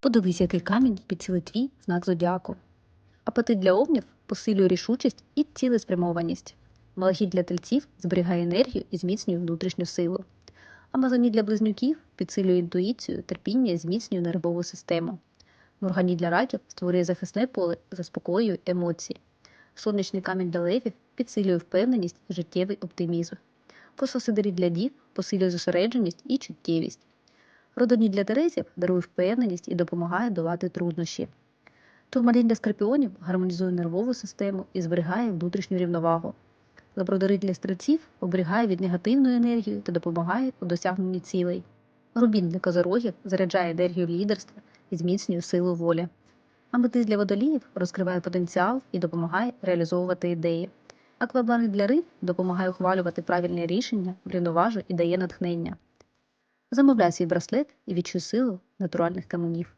Подивись, який камінь підцілить твій знак зодіаку. Апетит для овнів посилює рішучість і цілеспрямованість. Малахіт для тельців зберігає енергію і зміцнює внутрішню силу. Амазоніт для близнюків підсилює інтуїцію, терпіння і зміцнює нервову систему. Морганіт для раків створює захисне поле, заспокоює емоції. Сонячний камінь для левів підсилює впевненість життєвий оптимізм. Фосфосидерит для дів посилює зосередженість і чуттєвість. Родоніт для терезів дарує впевненість і допомагає долати труднощі. Турмалін для скорпіонів гармонізує нервову систему і зберігає внутрішню рівновагу. Лабрадорит для стрільців оберігає від негативної енергії та допомагає у досягненні цілей. Рубін для козорогів заряджає енергію лідерства і зміцнює силу волі. Аметист для водоліїв розкриває потенціал і допомагає реалізовувати ідеї. Аквабарит для риб допомагає ухвалювати правильні рішення, врівноважує і дає натхнення. Замовляй свій браслет і відчуй силу натуральних каменів.